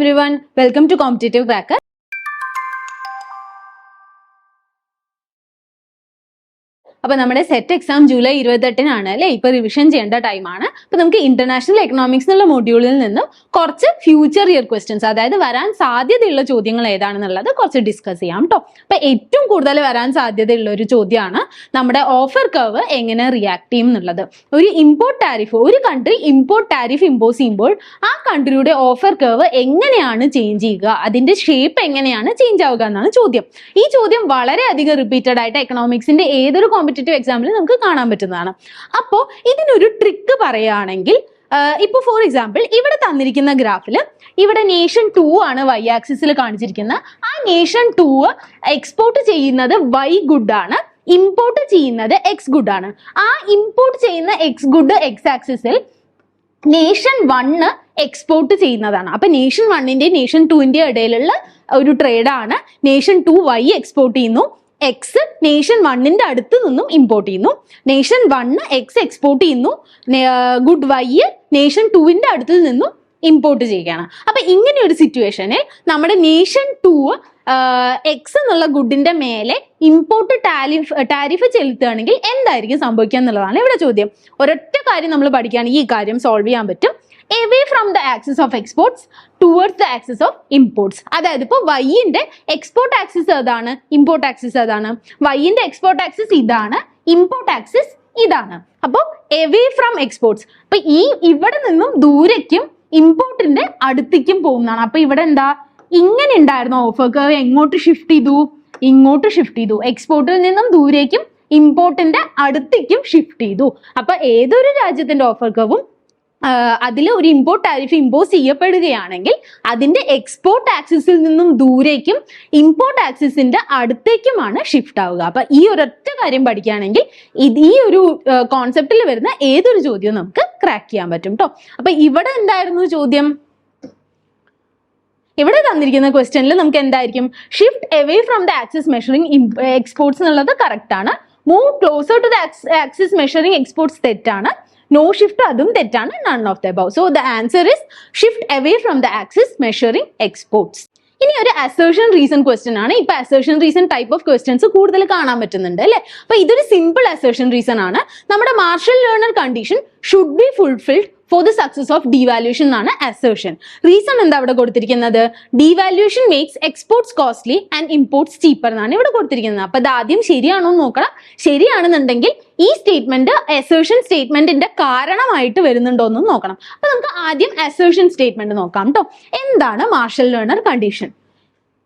everyone, welcome to Competitive Cracker. അപ്പൊ നമ്മുടെ set exam July ഇരുപത്തെട്ടിനാണ് അല്ലെ? ഇപ്പൊ റിവിഷൻ ചെയ്യേണ്ട ടൈമാണ് അപ്പൊ നമുക്ക് ഇന്റർനാഷണൽ എക്കണോമിക്സ് എന്നുള്ള മൊഡ്യൂളിൽ നിന്നും കുറച്ച് ഫ്യൂച്ചർ ഇയർ ക്വസ്റ്റ്യൻസ് അതായത് വരാൻ സാധ്യതയുള്ള ചോദ്യങ്ങൾ ഏതാണെന്നുള്ളത് കുറച്ച് ഡിസ്കസ് ചെയ്യാം കേട്ടോ അപ്പൊ ഏറ്റവും കൂടുതൽ വരാൻ സാധ്യതയുള്ള ഒരു ചോദ്യമാണ് നമ്മുടെ ഓഫർ കർവ് എങ്ങനെ റിയാക്ട് ചെയ്യും എന്നുള്ളത്. ഒരു ഇമ്പോർട്ട് ടാരിഫ് ഒരു കൺട്രി ഇമ്പോർട്ട് ടാരിഫ് ഇമ്പോസ് ചെയ്യുമ്പോൾ ആ കൺട്രിയുടെ ഓഫർ കർവ് എങ്ങനെയാണ് ചേഞ്ച് ചെയ്യുക? അതിന്റെ ഷേപ്പ് എങ്ങനെയാണ് ചേഞ്ച് ആവുക എന്നാണ് ചോദ്യം. ഈ ചോദ്യം വളരെയധികം റിപ്പീറ്റഡ് ആയിട്ട് എക്കണോമിക്സിന്റെ ഏതൊരു കോമ്പറ്റേറ്റീവ് എക്സാമിൽ നമുക്ക് കാണാൻ പറ്റുന്നതാണ്. അപ്പോൾ ഇതിനൊരു ട്രിക്ക് പറയുകയാണെങ്കിൽ ഇപ്പൊ ഫോർ എക്സാമ്പിൾ ഇവിടെ തന്നിരിക്കുന്ന ഗ്രാഫിൽ ഇവിടെ നേഷൻ ടു ആണ് വൈ ആക്സിസിൽ കാണിച്ചിരിക്കുന്നത് ആ നേഷൻ ടു എക്സ്പോർട്ട് ചെയ്യുന്നത് വൈ ഗുഡ് ആണ്. ഇമ്പോർട്ട് ചെയ്യുന്നത് എക്സ് ഗുഡ് ആണ്. ആ ഇമ്പോർട്ട് ചെയ്യുന്ന എക്സ് ഗുഡ് എക്സ് ആക്സിസിൽ നേഷൻ വണ്ണ് എക്സ്പോർട്ട് ചെയ്യുന്നതാണ്. അപ്പൊ നേഷൻ വണ്ണിന്റെ നേഷൻ ടുവിന്റെ ഇടയിലുള്ള ഒരു ട്രേഡാണ് നേഷൻ ടു വൈ എക്സ്പോർട്ട് ചെയ്യുന്നു. എക്സ് നേഷൻ വണ്ണിന്റെ അടുത്ത് നിന്നും ഇമ്പോർട്ട് ചെയ്യുന്നു. നേഷൻ വണ്ണ് എക്സ് എക്സ്പോർട്ട് ചെയ്യുന്നു. ഗുഡ് വൈ നേഷൻ ടുവിന്റെ അടുത്തിൽ നിന്നും ഇമ്പോർട്ട് ചെയ്യുകയാണ്. അപ്പൊ ഇങ്ങനെ ഒരു സിറ്റുവേഷനിൽ നമ്മുടെ നേഷൻ ടു എക്സ് എന്നുള്ള ഗുഡിന്റെ മേലെ ഇമ്പോർട്ട് ടാരിഫ് ടാരിഫ് ചെലുത്തുകയാണെങ്കിൽ എന്തായിരിക്കും സംഭവിക്കുക എന്നുള്ളതാണ് ഇവിടെ ചോദ്യം. ഒരൊറ്റ കാര്യം നമ്മൾ പഠിക്കുകയാണെങ്കിൽ ഈ കാര്യം സോൾവ് ചെയ്യാൻ പറ്റും. Away from the axis of exports towards the axis of imports അതായത് ഇപ്പോൾ വൈയിന്റെ എക്സ്പോർട്ട് ആക്സിസ് ഏതാണ്? ഇമ്പോർട്ട് ആക്സിസ് ഏതാണ്? വൈയിന്റെ എക്സ്പോർട്ട് ആക്സിസ് ഇതാണ് ഇമ്പോർട്ട് ആക്സിസ് ഇതാണ്. അപ്പോൾ എവേ ഫ്രം എക്സ്പോർട്സ് അപ്പൊ ഈ ഇവിടെ നിന്നും ദൂരേക്കും ഇമ്പോർട്ടിന്റെ അടുത്തേക്കും പോകുന്നതാണ്. അപ്പൊ ഇവിടെ എന്താ? ഇങ്ങനെ ഉണ്ടായിരുന്നു ഓഫർ കർവ് എങ്ങോട്ട് ഷിഫ്റ്റ് ചെയ്തു? ഇങ്ങോട്ട് ഷിഫ്റ്റ് ചെയ്തു. എക്സ്പോർട്ടിൽ നിന്നും ദൂരേക്കും ഇമ്പോർട്ടിന്റെ അടുത്തേക്കും ഷിഫ്റ്റ് ചെയ്തു. അപ്പൊ ഏതൊരു രാജ്യത്തിന്റെ ഓഫർ കർവും അതിൽ ഒരു ഇമ്പോർട്ട് ടാരിഫ് ഇമ്പോസ് ചെയ്യപ്പെടുകയാണെങ്കിൽ അതിന്റെ എക്സ്പോർട്ട് ആക്സിസിൽ നിന്നും ദൂരേക്കും ഇമ്പോർട്ട് ആക്സിസിന്റെ അടുത്തേക്കുമാണ് ഷിഫ്റ്റ് ആവുക. അപ്പൊ ഈ ഒരൊറ്റ കാര്യം പഠിക്കുകയാണെങ്കിൽ ഇത് ഈ ഒരു കോൺസെപ്റ്റിൽ വരുന്ന ഏതൊരു ചോദ്യവും നമുക്ക് ക്രാക്ക് ചെയ്യാൻ പറ്റും കേട്ടോ അപ്പൊ ഇവിടെ എന്തായിരുന്നു ചോദ്യം? ഇവിടെ തന്നിരിക്കുന്ന ക്വസ്റ്റ്യനിൽ നമുക്ക് എന്തായിരിക്കും? Shift away from the axis measuring exports എന്നുള്ളത് കറക്റ്റ് ആണ്. Move closer to the axis measuring exports തെറ്റാണ്. നോ ഷിഫ്റ്റ് അതും തെറ്റാണ് none of the above so the answer is shift away from the axis measuring exports ഇനി ഒരു assertion reason question ആണ്. ഇപ്പൊ assertion reason type of questions കൂടുതൽ കാണാൻ പറ്റുന്നുണ്ട് അല്ലെ? അപ്പൊ ഇതൊരു സിമ്പിൾ അസേർഷൻ റീസൺ ആണ്. നമ്മുടെ Marshall Lerner condition should be fulfilled for the success of devaluation എന്നാണ് അസേർഷൻ റീസൺ എന്താ അവിടെ കൊടുത്തിരിക്കുന്നത്? Devaluation makes exports costly and imports cheaper എന്നാണ് ഇവിടെ കൊടുത്തിരിക്കുന്നത്. അപ്പൊ ഇത് ആദ്യം ശരിയാണോ എന്ന് നോക്കണം. ശരിയാണെന്നുണ്ടെങ്കിൽ ഈ സ്റ്റേറ്റ്മെന്റ് അസേർഷൻ സ്റ്റേറ്റ്മെന്റിന്റെ കാരണമായിട്ട് വരുന്നുണ്ടോ എന്നും നോക്കണം. അപ്പൊ നമുക്ക് ആദ്യം അസേർഷൻ സ്റ്റേറ്റ്മെന്റ് നോക്കാം കേട്ടോ എന്താണ് Marshall Lerner condition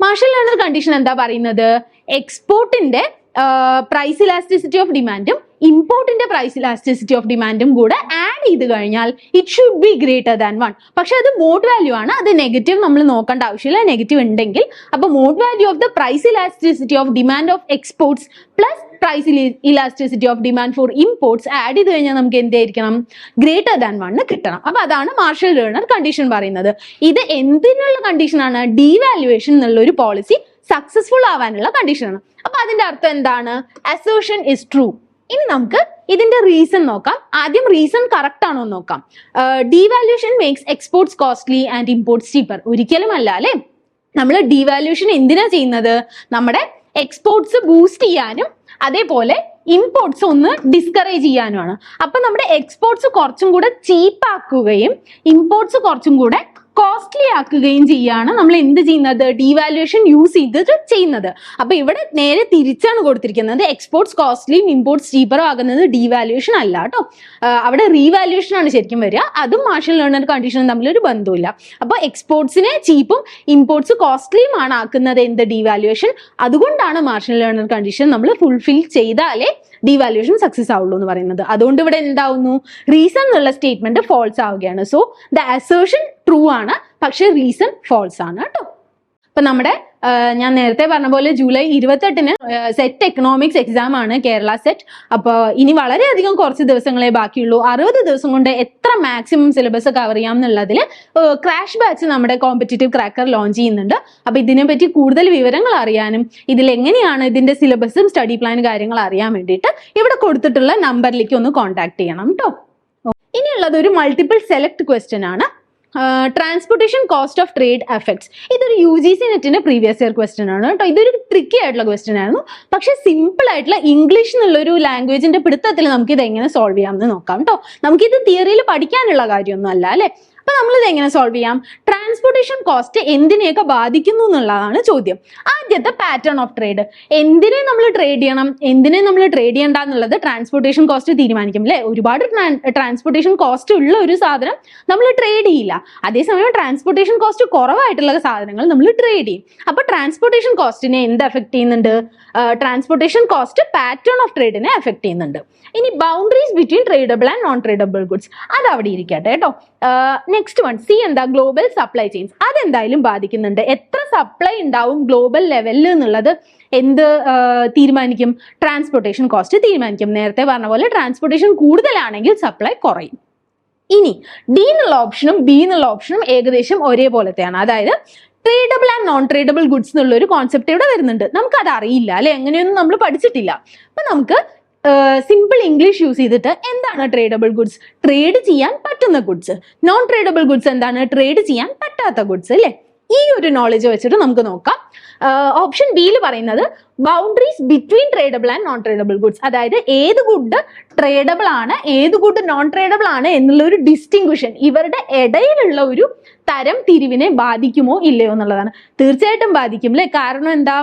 Marshall Lerner condition എന്താ പറയുന്നത്? എക്സ്പോർട്ടിന്റെ പ്രൈസ് ഇലാസ്റ്റിസിറ്റി ഓഫ് ഡിമാൻഡും ഇമ്പോർട്ടിന്റെ പ്രൈസ് ഇലാസ്റ്റിസിറ്റി ഓഫ് ഡിമാൻഡും കൂടെ ആഡ് ചെയ്ത് കഴിഞ്ഞാൽ it should be greater than one പക്ഷെ അത് മോഡ് വാല്യൂ ആണ്. അത് നെഗറ്റീവ് നമ്മൾ നോക്കേണ്ട ആവശ്യമില്ല. നെഗറ്റീവ് ഉണ്ടെങ്കിൽ. അപ്പൊ mod value of the price elasticity of demand of exports plus price elasticity of demand for imports add ചെയ്ത് കഴിഞ്ഞാൽ നമുക്ക് എന്തായിരിക്കണം ഗ്രേറ്റർ ദാൻ വൺ കിട്ടണം. അപ്പൊ അതാണ് മാർഷൽ ലേണർ കണ്ടീഷൻ പറയുന്നത്. ഇത് എന്തിനുള്ള കണ്ടീഷനാണ് ഡീവാലുവേഷൻ എന്നുള്ള ഒരു പോളിസി സക്സസ്ഫുൾ ആവാനുള്ള കണ്ടീഷനാണ് അപ്പൊ അതിന്റെ അർത്ഥം എന്താണ്? അസോഷൻ ഇസ് ട്രൂ ഇനി നമുക്ക് ഇതിന്റെ റീസൺ നോക്കാം. ആദ്യം റീസൺ കറക്റ്റ് ആണോ നോക്കാം. Devaluation makes exports costly and imports cheaper ഒരിക്കലും അല്ല അല്ലെ? നമ്മൾ ഡീവാല്യൂഷൻ എന്തിനാ ചെയ്യുന്നത്? നമ്മുടെ എക്സ്പോർട്സ് ബൂസ്റ്റ് ചെയ്യാനും അതേപോലെ ഇമ്പോർട്ട്സ് ഒന്ന് ഡിസ്കറേജ് ചെയ്യാനുമാണ്. അപ്പൊ നമ്മുടെ എക്സ്പോർട്സ് കുറച്ചും കൂടെ ചീപ്പാക്കുകയും ഇമ്പോർട്ട്സ് കുറച്ചും കൂടെ കോസ്റ്റ്ലി ആക്കുകയും ചെയ്യാണ്. നമ്മൾ എന്ത് ചെയ്യുന്നത്? ഡീവാലുവേഷൻ യൂസ് ചെയ്തിട്ട് ചെയ്യുന്നത്. അപ്പൊ ഇവിടെ നേരെ തിരിച്ചാണ് കൊടുത്തിരിക്കുന്നത്. എക്സ്പോർട്സ് കോസ്റ്റ്ലിയും ഇമ്പോർട്ട്സ് ചീപ്പറും ആകുന്നത് ഡീവാലുവേഷൻ അല്ല കേട്ടോ. അവിടെ റീവാലുവേഷൻ ആണ് ശരിക്കും വരിക. അതും മാർഷൽ ലേണർ കണ്ടീഷനും തമ്മിൽ ഒരു ബന്ധമില്ല അപ്പോൾ എക്സ്പോർട്സിനെ ചീപ്പും ഇമ്പോർട്സ് കോസ്റ്റ്ലിയും ആണ് ആക്കുന്നത് എന്ത് ഡീവാലുവേഷൻ അതുകൊണ്ടാണ് മാർഷൽ ലേണർ കണ്ടീഷൻ നമ്മൾ ഫുൾഫിൽ ചെയ്താലേ ഡീവാലുവേഷൻ സക്സസ് ആവുള്ളൂ എന്ന് പറയുന്നത്. അതുകൊണ്ട് ഇവിടെ എന്താവുന്നു? റീസൺ എന്നുള്ള സ്റ്റേറ്റ്മെന്റ് ഫോൾസ് ആവുകയാണ്. സോ ദ അസേർഷൻ ട്രൂ ആണ് പക്ഷെ റീസൺ ഫോൾസ് ആണ് കേട്ടോ. അപ്പൊ നമ്മുടെ ഞാൻ നേരത്തെ പറഞ്ഞ പോലെ ജൂലൈ ഇരുപത്തെട്ടിന് സെറ്റ് എക്കണോമിക്സ് എക്സാം ആണ് കേരള സെറ്റ്. അപ്പോൾ ഇനി വളരെയധികം കുറച്ച് ദിവസങ്ങളെ ബാക്കിയുള്ളൂ. അറുപത് ദിവസം കൊണ്ട് എത്ര മാക്സിമം സിലബസ് കവർ ചെയ്യാം എന്നുള്ളതിൽ ക്രാഷ് ബാച്ച് നമ്മുടെ കോമ്പറ്റേറ്റീവ് ക്രാക്കർ ലോഞ്ച് ചെയ്യുന്നുണ്ട്. അപ്പൊ ഇതിനെപ്പറ്റി കൂടുതൽ വിവരങ്ങൾ അറിയാനും ഇതിൽ എങ്ങനെയാണ് ഇതിന്റെ സിലബസും സ്റ്റഡി പ്ലാൻ കാര്യങ്ങൾ അറിയാൻ വേണ്ടിയിട്ട് ഇവിടെ കൊടുത്തിട്ടുള്ള നമ്പറിലേക്ക് ഒന്ന് കോൺടാക്ട് ചെയ്യണം കേട്ടോ ഇനിയുള്ളത് ഒരു മൾട്ടിപ്പിൾ സെലക്ട് ക്വസ്റ്റ്യൻ ആണ്. Transportation cost of trade effects ഇതൊരു യു ജി സി നെറ്റിന്റെ പ്രീവിയസ് ഇയർ ക്വസ്റ്റൻ ആണ് കേട്ടോ. ഇതൊരു ട്രിക്കി ആയിട്ടുള്ള ക്വസ്റ്റൻ ആയിരുന്നു. പക്ഷെ സിമ്പിൾ ആയിട്ടുള്ള ഇംഗ്ലീഷ് എന്നുള്ള ഒരു ലാംഗ്വേജിന്റെ പിടുത്തത്തിൽ നമുക്ക് ഇത് എങ്ങനെ സോൾവ് ചെയ്യാമെന്ന് നോക്കാം കേട്ടോ. ഇത് തിയറിയിൽ പഠിക്കാനുള്ള കാര്യമൊന്നും അല്ല അല്ലെ? അപ്പൊ നമ്മൾ ഇത് എങ്ങനെ സോൾവ് ചെയ്യാം? ട്രാൻസ്പോർട്ടേഷൻ കോസ്റ്റ് എന്തിനെയൊക്കെ ബാധിക്കുന്നു എന്നുള്ളതാണ് ചോദ്യം. ആദ്യത്തെ പാറ്റേൺ ഓഫ് ട്രേഡ് എന്തിനെ നമ്മൾ ട്രേഡ് ചെയ്യണം? എന്തിനെ നമ്മൾ ട്രേഡ് ചെയ്യണ്ട എന്നുള്ളത് ട്രാൻസ്പോർട്ടേഷൻ കോസ്റ്റ് തീരുമാനിക്കും അല്ലെ ഒരുപാട് ട്രാൻസ്പോർട്ടേഷൻ കോസ്റ്റ് ഉള്ള ഒരു സാധനം നമ്മൾ ട്രേഡ് ചെയ്യില്ല. അതേസമയം ട്രാൻസ്പോർട്ടേഷൻ കോസ്റ്റ് കുറവായിട്ടുള്ള സാധനങ്ങൾ നമ്മൾ ട്രേഡ് ചെയ്യും. അപ്പൊ ട്രാൻസ്പോർട്ടേഷൻ കോസ്റ്റിനെ എന്ത് എഫക്ട് ചെയ്യുന്നുണ്ട്? ട്രാൻസ്പോർട്ടേഷൻ കോസ്റ്റ് പാറ്റേൺ ഓഫ് ട്രേഡിനെ എഫക്ട് ചെയ്യുന്നുണ്ട്. ഇനി boundaries between tradable and non tradable goods അത് അവിടെ ഇരിക്കട്ടെ കേട്ടോ. നെക്സ്റ്റ് വൺ സി എന്താ? ഗ്ലോബൽ സപ്ലൈ ചെയിൻസ് അതെന്തായാലും ബാധിക്കുന്നുണ്ട്. എത്ര സപ്ലൈ ഉണ്ടാവും ഗ്ലോബൽ ലെവലിൽ എന്നുള്ളത് എന്ത് തീരുമാനിക്കും? ട്രാൻസ്പോർട്ടേഷൻ കോസ്റ്റ് തീരുമാനിക്കും. നേരത്തെ പറഞ്ഞ പോലെ ട്രാൻസ്പോർട്ടേഷൻ കൂടുതലാണെങ്കിൽ സപ്ലൈ കുറയും. ഇനി ഡി എന്നുള്ള ഓപ്ഷനും ബി എന്നുള്ള ഓപ്ഷനും ഏകദേശം ഒരേപോലത്തെയാണ്. അതായത് tradable and non tradable goods എന്നുള്ള ഒരു കോൺസെപ്റ്റ് ഇവിടെ വരുന്നുണ്ട്. നമുക്ക് അത് അറിയില്ല അല്ലെ? എങ്ങനെയൊന്നും നമ്മൾ പഠിച്ചിട്ടില്ല. അപ്പൊ നമുക്ക് സിമ്പിൾ ഇംഗ്ലീഷ് യൂസ് ചെയ്തിട്ട് എന്താണ് ട്രേഡബിൾ ഗുഡ്സ് ട്രേഡ് ചെയ്യാൻ പറ്റുന്ന ഗുഡ്സ് നോൺ ട്രേഡബിൾ ഗുഡ്സ് എന്താണ്? ട്രേഡ് ചെയ്യാൻ പറ്റാത്ത ഗുഡ്സ് അല്ലേ? ഈ ഒരു നോളജ് വെച്ചിട്ട് നമുക്ക് നോക്കാം. ഓപ്ഷൻ ബിയിൽ പറയുന്നത് boundaries between tradable and non tradable goods അതായത് ഏത് ഗുഡ് ട്രേഡബിൾ ആണ് ഏത് ഗുഡ് നോൺ ട്രേഡബിൾ ആണ് എന്നുള്ള ഒരു ഡിസ്റ്റിങ്ഷൻ ഇവരുടെ ഇടയിലുള്ള ഒരു തരം തിരിവിനെ ബാധിക്കുമോ ഇല്ലയോ എന്നുള്ളതാണ്. തീർച്ചയായിട്ടും ബാധിക്കും അല്ലേ? കാരണം എന്താ?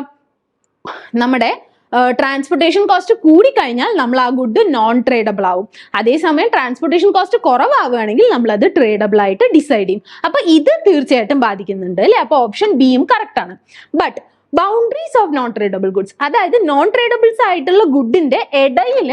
നമ്മുടെ ട്രാൻസ്പോർട്ടേഷൻ കോസ്റ്റ് കൂടിക്കഴിഞ്ഞാൽ നമ്മൾ ആ ഗുഡ് നോൺ ട്രേഡബിൾ ആവും. അതേസമയം ട്രാൻസ്പോർട്ടേഷൻ കോസ്റ്റ് കുറവാകുകയാണെങ്കിൽ നമ്മൾ അത് ട്രേഡബിൾ ആയിട്ട് ഡിസൈഡ് ചെയ്യും. അപ്പൊ ഇത് തീർച്ചയായിട്ടും ബാധിക്കുന്നുണ്ട് അല്ലെ? അപ്പൊ ഓപ്ഷൻ ബിയും കറക്റ്റ് ആണ്. But boundaries of non tradable goods അതായത് നോൺ ട്രേഡബിൾസ് ആയിട്ടുള്ള ഗുഡിന്റെ ഇടയിൽ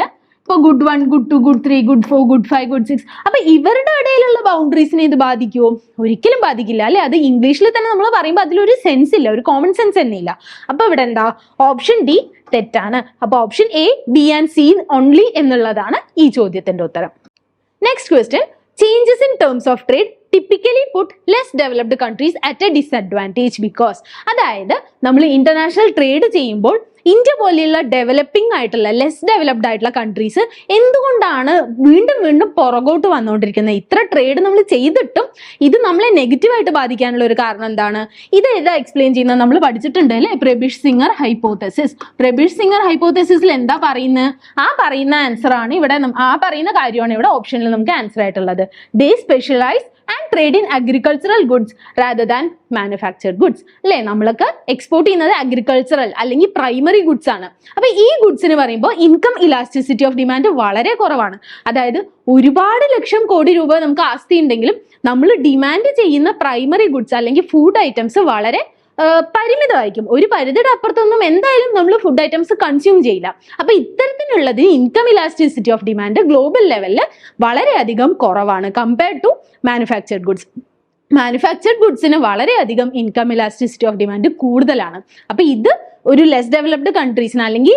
ഇപ്പൊ good one good two good three good four good five good six അപ്പൊ ഇവരുടെ ഇടയിലുള്ള ബൗണ്ടറീസിനെ ഇത് ബാധിക്കുമോ ഒരിക്കലും ബാധിക്കില്ല അല്ലെ? അത് ഇംഗ്ലീഷിൽ തന്നെ നമ്മൾ പറയുമ്പോൾ അതിലൊരു സെൻസ് ഇല്ല ഒരു കോമൺ സെൻസ് തന്നെ ഇല്ല. അപ്പൊ ഇവിടെ എന്താ? ഓപ്ഷൻ ഡി തെറ്റാണ്. അപ്പൊ option A B and C only എന്നുള്ളതാണ് ഈ ചോദ്യത്തിന്റെ ഉത്തരം. Next question changes in terms of trade typically put less developed countries at a disadvantage because അതായത് നമ്മൾ ഇന്റർനാഷണൽ ട്രേഡ് ചെയ്യുമ്പോൾ ഇന്ത്യ പോലെയുള്ള ഡെവലപ്പിംഗ് ആയിട്ടുള്ള ലെസ് ഡെവലപ്ഡ് ആയിട്ടുള്ള കൺട്രീസ് എന്തുകൊണ്ടാണ് വീണ്ടും വീണ്ടും പുറകോട്ട് വന്നുകൊണ്ടിരിക്കുന്നത്? ഇത്ര ട്രേഡ് നമ്മൾ ചെയ്തിട്ടും ഇത് നമ്മളെ നെഗറ്റീവായിട്ട് ബാധിക്കാനുള്ള ഒരു കാരണം എന്താണ്? ഇത് ഏതാ എക്സ്പ്ലെയിൻ ചെയ്യുന്നത്? നമ്മൾ പഠിച്ചിട്ടുണ്ട് അല്ലേ? Prebisch Singer hypothesis Prebisch Singer ഹൈപ്പോത്തസിസിൽ എന്താ പറയുന്നത് ആ പറയുന്ന ആൻസർ ആണ് ഇവിടെ ആ പറയുന്ന കാര്യമാണ് ഇവിടെ ഓപ്ഷനിൽ നമുക്ക് ആൻസർ ആയിട്ടുള്ളത്. They specialise and trade in agricultural goods rather than manufactured goods അല്ലേ? നമ്മളൊക്കെ എക്സ്പോർട്ട് ചെയ്യുന്നത് അഗ്രികൾച്ചറൽ അല്ലെങ്കിൽ പ്രൈമറി ഗുഡ്സ് ആണ്. അപ്പൊ ഈ ഗുഡ്സിന് പറയുമ്പോൾ ഇൻകം ഇലാസ്റ്റിസിറ്റി ഓഫ് ഡിമാൻഡ് വളരെ കുറവാണ്. അതായത് ഒരുപാട് ലക്ഷം കോടി രൂപ നമുക്ക് ആസ്തി ഉണ്ടെങ്കിലും നമ്മൾ ഡിമാൻഡ് ചെയ്യുന്ന പ്രൈമറി ഗുഡ്സ് അല്ലെങ്കിൽ ഫുഡ് ഐറ്റംസ് വളരെ പരിമിതമായിരിക്കും. ഒരു പരിധിയുടെ അപ്പുറത്തൊന്നും എന്തായാലും നമ്മൾ ഫുഡ് ഐറ്റംസ് കൺസ്യൂം ചെയ്യില്ല. അപ്പൊ ഇത്തരത്തിലുള്ളത് income elasticity of demand global ലെവലിൽ വളരെയധികം കുറവാണ് compared to manufactured goods manufactured ഗുഡ്സിന് വളരെയധികം ഇൻകം ഇലാസ്റ്റിസിറ്റി ഓഫ് ഡിമാൻഡ് കൂടുതലാണ്. അപ്പൊ ഇത് ഒരു ലെസ് ഡെവലപ്ഡ് കൺട്രീസിന് അല്ലെങ്കിൽ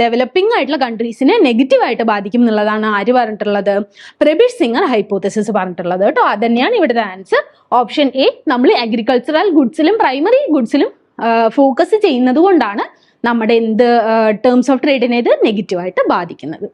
ഡെവലപ്പിംഗ് ആയിട്ടുള്ള കൺട്രീസിനെ നെഗറ്റീവായിട്ട് ബാധിക്കും എന്നുള്ളതാണ് ആര് പറഞ്ഞിട്ടുള്ളത്? പ്രബീഷ് സിംഗർ ഹൈപ്പോത്തസിസ് പറഞ്ഞിട്ടുള്ളത് കേട്ടോ. അത് തന്നെയാണ് ഇവിടുത്തെ ആൻസർ ഓപ്ഷൻ എ നമ്മൾ അഗ്രികൾച്ചറൽ ഗുഡ്സിലും പ്രൈമറി ഗുഡ്സിലും ഫോക്കസ് ചെയ്യുന്നത് കൊണ്ടാണ് നമ്മുടെ എന്ത് ടേംസ് ഓഫ് ട്രേഡിനെ ഇത് നെഗറ്റീവായിട്ട് ബാധിക്കുന്നത്.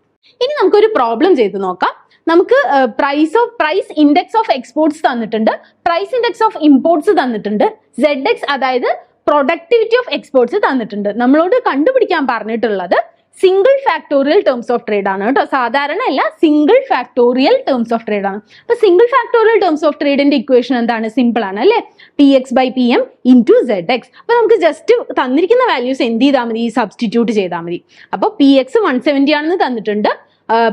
ഇനി നമുക്കൊരു പ്രോബ്ലം ചെയ്ത് നോക്കാം. നമുക്ക് price of price index of exports തന്നിട്ടുണ്ട്. പ്രൈസ് ഇൻഡെക്സ് ഓഫ് ഇമ്പോർട്സ് തന്നിട്ടുണ്ട്. സെഡ് എക്സ് അതായത് പ്രൊഡക്ടിവിറ്റി ഓഫ് എക്സ്പോർട്സ് തന്നിട്ടുണ്ട്. നമ്മളോട് കണ്ടുപിടിക്കാൻ പറഞ്ഞിട്ടുള്ളത് single factorial terms of trade ആണ് കേട്ടോ. സാധാരണ അല്ല single factorial terms of trade ആണ്. അപ്പൊ സിംഗിൾ ഫാക്ടോറിയൽ ടേംസ് ഓഫ് ട്രേഡിന്റെ ഇക്വേഷൻ എന്താണ്? സിമ്പിൾ ആണ് അല്ലെ? P X by P M into Z X അപ്പൊ നമുക്ക് ജസ്റ്റ് തന്നിരിക്കുന്ന വാല്യൂസ് എന്ത് ചെയ്താൽ മതി? സബ്സ്റ്റിറ്റ്യൂട്ട് ചെയ്താൽ മതി. അപ്പോൾ പി എക്സ് വൺ സെവന്റി ആണെന്ന് തന്നിട്ടുണ്ട്.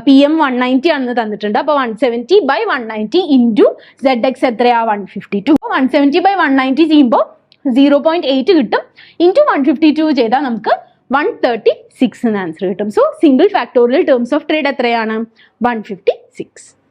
പി എം വൺ നയന്റി ആണെന്ന് തന്നിട്ടുണ്ട്. അപ്പോൾ one seventy by one ninety into Z X എത്രയാ? One fifty two one seventy by one ninety ചെയ്യുമ്പോൾ സീറോ പോയിന്റ് എയ്റ്റ് കിട്ടും. ഇന്റു വൺ ഫിഫ്റ്റി ടു ചെയ്താൽ നമുക്ക് വൺ തേർട്ടി സിക്സ് എന്ന് ആൻസർ കിട്ടും. So single factorial terms of trade എത്രയാണ്? One fifty six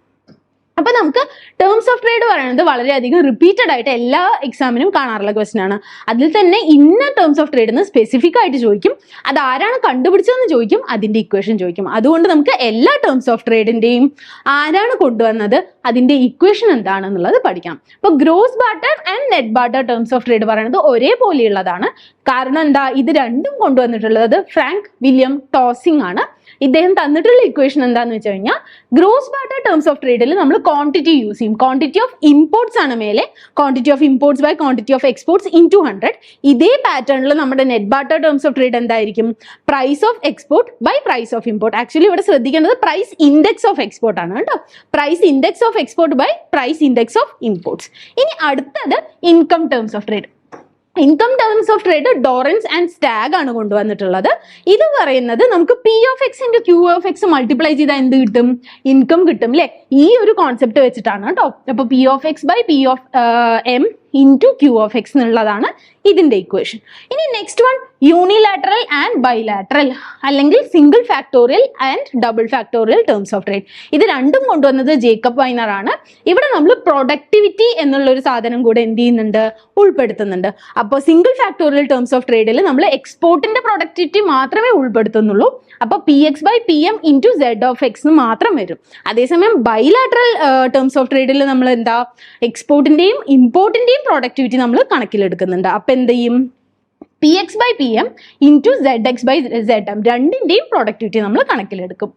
അപ്പൊ നമുക്ക് ടേംസ് ഓഫ് ട്രേഡ് പറയുന്നത് വളരെയധികം റിപ്പീറ്റഡ് ആയിട്ട് എല്ലാ എക്സാമിനും കാണാറുള്ള ക്വസ്റ്റൻ ആണ്. അതിൽ തന്നെ ഇന്ന ടേംസ് ഓഫ് ട്രേഡ് എന്ന് സ്പെസിഫിക് ആയിട്ട് ചോദിക്കും. അത് ആരാണ് കണ്ടുപിടിച്ചതെന്ന് ചോദിക്കും. അതിന്റെ ഇക്വേഷൻ ചോദിക്കും. അതുകൊണ്ട് നമുക്ക് എല്ലാ ടേംസ് ഓഫ് ട്രേഡിന്റെയും ആരാണ് കൊണ്ടുവന്നത് അതിന്റെ ഇക്വേഷൻ എന്താണെന്നുള്ളത് പഠിക്കാം. അപ്പൊ gross barter and net barter terms of trade പറയുന്നത് ഒരേപോലെയുള്ളതാണ് കാരണം എന്താ? ഇത് രണ്ടും കൊണ്ടുവന്നിട്ടുള്ളത് ഫ്രാങ്ക് വില്യം ടോസിംഗ് ആണ്. ഇദ്ദേഹം തന്നിട്ടുള്ള ഇക്വേഷൻ എന്താന്ന് വെച്ച് കഴിഞ്ഞാൽ ഗ്രോസ് ബാറ്റർ ടേംസ് ഓഫ് ട്രേഡിൽ നമ്മൾ ക്വാണ്ടിറ്റി യൂസ് ചെയ്യും. ക്വാണ്ടിറ്റി ഓഫ് ഇമ്പോർട്ട്സ് ആണ് മേലെ. Quantity of imports by quantity of exports into hundred ഇതേ പാറ്റേണിൽ നമ്മുടെ net barter terms of trade എന്തായിരിക്കും? Price of export by price of import actually ഇവിടെ ശ്രദ്ധിക്കേണ്ടത് പ്രൈസ് ഇൻഡെക്സ് ഓഫ് എക്സ്പോർട്ട് ആണ് കേട്ടോ. Price index of export by price index of imports ഇനി അടുത്തത് income terms of trade income terms of trade Dorrance and Stag ആണ് കൊണ്ടുവന്നിട്ടുള്ളത്. ഇത് പറയുന്നത് നമുക്ക് P of X into Q of X multiply ചെയ്താൽ എന്ത് കിട്ടും? ഇൻകം കിട്ടും അല്ലേ ഈ ഒരു കോൺസെപ്റ്റ് വെച്ചിട്ടാണ് കേട്ടോ. അപ്പോൾ P of X by P of M into Q of X എന്നുള്ളതാണ് ഇതിന്റെ ഇക്വേഷൻ ഇനി next one unilateral and bilateral അല്ലെങ്കിൽ single factorial and double factorial terms of trade ഇത് രണ്ടും കൊണ്ടുവന്നത് ജേക്കബ് വൈനർ ആണ്. ഇവിടെ നമ്മൾ പ്രൊഡക്ടിവിറ്റി എന്നുള്ള ഒരു സാധനം കൂടെ എന്ത് ചെയ്യുന്നുണ്ട്? ഉൾപ്പെടുത്തുന്നുണ്ട്. അപ്പോൾ സിംഗിൾ ഫാക്ടോറിയൽ ടേംസ് ഓഫ് ട്രേഡിൽ നമ്മൾ എക്സ്പോർട്ടിന്റെ പ്രൊഡക്ടിവിറ്റി മാത്രമേ ഉൾപ്പെടുത്തുന്നുള്ളൂ. അപ്പോൾ P X by P M into Z of X മാത്രം വരും. അതേസമയം ബൈലാറ്ററൽ ടേംസ് ഓഫ് ട്രേഡിൽ നമ്മൾ എന്താ എക്സ്പോർട്ടിന്റെയും ഇമ്പോർട്ടിന്റെയും പ്രൊഡക്ടിവിറ്റി നമ്മൾ കണക്കിലെടുക്കുന്നുണ്ട്. അപ്പൊ എന്ത് ചെയ്യും P X by P M into Z X by Z M രണ്ടിന്റെയും പ്രൊഡക്ടിവിറ്റി നമ്മൾ കണക്കിലെടുക്കും.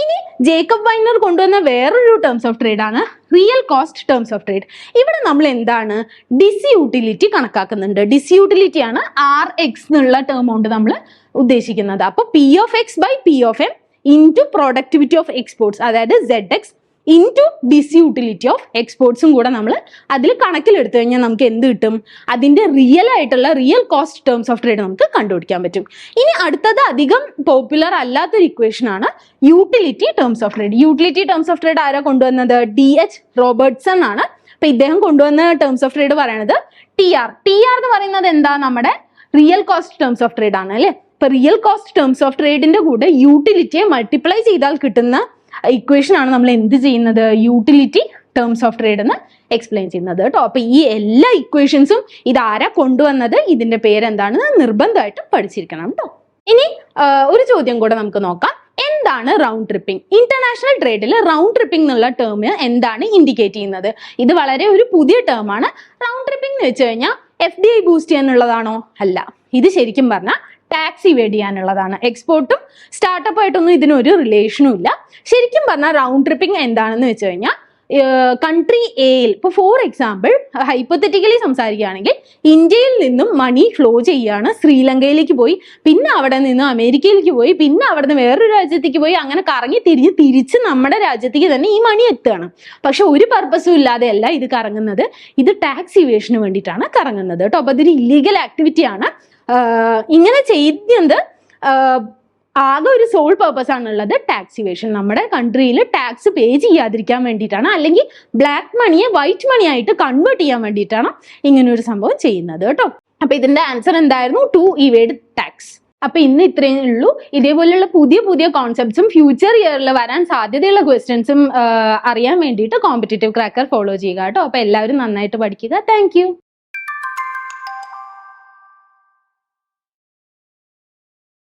ഇനി ജേക്കബ് വൈനർ കൊണ്ടുവന്ന വേറൊരു ടേംസ് ഓഫ് ട്രേഡ് ആണ് real cost terms of trade ഇവിടെ നമ്മൾ എന്താണ്? Disutility കണക്കാക്കുന്നുണ്ട്. ഡിസ്യൂട്ടിലിറ്റി ആണ് ആർ എക്സ് എന്നുള്ള ടേം കൊണ്ട് നമ്മൾ ഉദ്ദേശിക്കുന്നത്. അപ്പോൾ P of X by P of M into productivity of exports അതായത് Z X into disutility of എക്സ്പോർട്സും കൂടെ നമ്മൾ അതിൽ കണക്കിലെടുത്തു കഴിഞ്ഞാൽ നമുക്ക് എന്ത് കിട്ടും? അതിന്റെ റിയൽ ആയിട്ടുള്ള real cost terms of trade നമുക്ക് കണ്ടുപിടിക്കാൻ പറ്റും. ഇനി അടുത്തത് അധികം പോപ്പുലർ അല്ലാത്തൊരു ഇക്വേഷൻ ആണ് utility terms of trade utility terms of trade ആരാ കൊണ്ടുവന്നത്? ഡി എച്ച് റോബർട്ട്സൺ ആണ്. അപ്പൊ ഇദ്ദേഹം കൊണ്ടുവന്ന ടേംസ് ഓഫ് ട്രേഡ് പറയണത് ടി ആർ ടി ആർ എന്ന് പറയുന്നത് എന്താ? നമ്മുടെ real cost terms of trade ആണ് അല്ലേ? ഇപ്പൊ റിയൽ കോസ്റ്റ് ടേംസ് ഓഫ് ട്രേഡിന്റെ കൂടെ യൂട്ടിലിറ്റിയെ മൾട്ടിപ്ലൈ ചെയ്താൽ കിട്ടുന്ന ഇക്വേഷൻ ആണ് നമ്മൾ എന്ത് ചെയ്യുന്നത്? യൂട്ടിലിറ്റി ടേംസ് ഓഫ് ട്രേഡ് എന്ന് എക്സ്പ്ലെയിൻ ചെയ്യുന്നത് കേട്ടോ. അപ്പൊ ഈ എല്ലാ ഇക്വേഷൻസും ഇതാരാ കൊണ്ടുവന്നത്? ഇതിന്റെ പേരെന്താണെന്ന് നിർബന്ധമായിട്ടും പഠിച്ചിരിക്കണം കേട്ടോ. ഇനി ഒരു ചോദ്യം കൂടെ നമുക്ക് നോക്കാം. എന്താണ് റൗണ്ട് ട്രിപ്പിംഗ് ഇന്റർനാഷണൽ ട്രേഡിൽ റൗണ്ട് ട്രിപ്പിംഗ് എന്നുള്ള ടേം എന്താണ് ഇൻഡിക്കേറ്റ് ചെയ്യുന്നത്? ഇത് വളരെ ഒരു പുതിയ ടേം ആണ്. റൗണ്ട് ട്രിപ്പിംഗ് എന്ന് വെച്ച് കഴിഞ്ഞാൽ എഫ് ഡി ഐ ബൂസ്റ്റ് ചെയ്യാനുള്ളതാണോ അല്ല. ഇത് ശരിക്കും പറഞ്ഞാൽ ടാക്സ് ഇവേഡ് ചെയ്യാനുള്ളതാണ് എക്സ്പോർട്ടും സ്റ്റാർട്ടപ്പ് ആയിട്ടൊന്നും ഇതിനൊരു റിലേഷനും ഇല്ല. ശരിക്കും പറഞ്ഞാൽ റൗണ്ട് ട്രിപ്പിംഗ് എന്താണെന്ന് വെച്ച് കഴിഞ്ഞാൽ കൺട്രി എയിൽ ഇപ്പോൾ ഫോർ എക്സാമ്പിൾ ഹൈപ്പത്തറ്റിക്കലി സംസാരിക്കുകയാണെങ്കിൽ ഇന്ത്യയിൽ നിന്നും മണി ഫ്ലോ ചെയ്യാണ് ശ്രീലങ്കയിലേക്ക് പോയി പിന്നെ അവിടെ നിന്ന് അമേരിക്കയിലേക്ക് പോയി പിന്നെ അവിടെ നിന്ന് വേറൊരു രാജ്യത്തേക്ക് പോയി അങ്ങനെ കറങ്ങി തിരിഞ്ഞ് തിരിച്ച് നമ്മുടെ രാജ്യത്തേക്ക് തന്നെ ഈ മണി എത്തുകയാണ്. പക്ഷെ ഒരു പർപ്പസും ഇല്ലാതെയല്ല ഇത് കറങ്ങുന്നത്. ഇത് ടാക്സ് ഇവേഷന് വേണ്ടിയിട്ടാണ് കറങ്ങുന്നത് കേട്ടോ. അപ്പോൾ അതൊരു ഇല്ലീഗൽ ആക്ടിവിറ്റിയാണ് ഇങ്ങനെ ചെയ്യുന്നത് ആകെ ഒരു സോൾ പർപ്പസ് ആണുള്ളത് ടാക്സ് ഇവേഷൻ നമ്മുടെ കൺട്രിയിൽ ടാക്സ് പേ ചെയ്യാതിരിക്കാൻ വേണ്ടിയിട്ടാണ്. അല്ലെങ്കിൽ ബ്ലാക്ക് മണിയെ വൈറ്റ് മണി ആയിട്ട് കൺവേർട്ട് ചെയ്യാൻ വേണ്ടിയിട്ടാണ് ഇങ്ങനെ ഒരു സംഭവം ചെയ്യുന്നത് കേട്ടോ. അപ്പൊ ഇതിന്റെ ആൻസർ എന്തായിരുന്നു? ടു ഇവേഡ് ടാക്സ് അപ്പൊ ഇന്ന് ഇത്രയേ ഉള്ളൂ. ഇതേപോലെയുള്ള പുതിയ പുതിയ കോൺസെപ്റ്റ്സും ഫ്യൂച്ചർ ഇയറിൽ വരാൻ സാധ്യതയുള്ള ക്വസ്റ്റ്യൻസും അറിയാൻ വേണ്ടിയിട്ട് കോമ്പറ്റേറ്റീവ് ക്രാക്കർ ഫോളോ ചെയ്യുക കേട്ടോ. അപ്പൊ എല്ലാവരും നന്നായിട്ട് പഠിക്കുക. താങ്ക്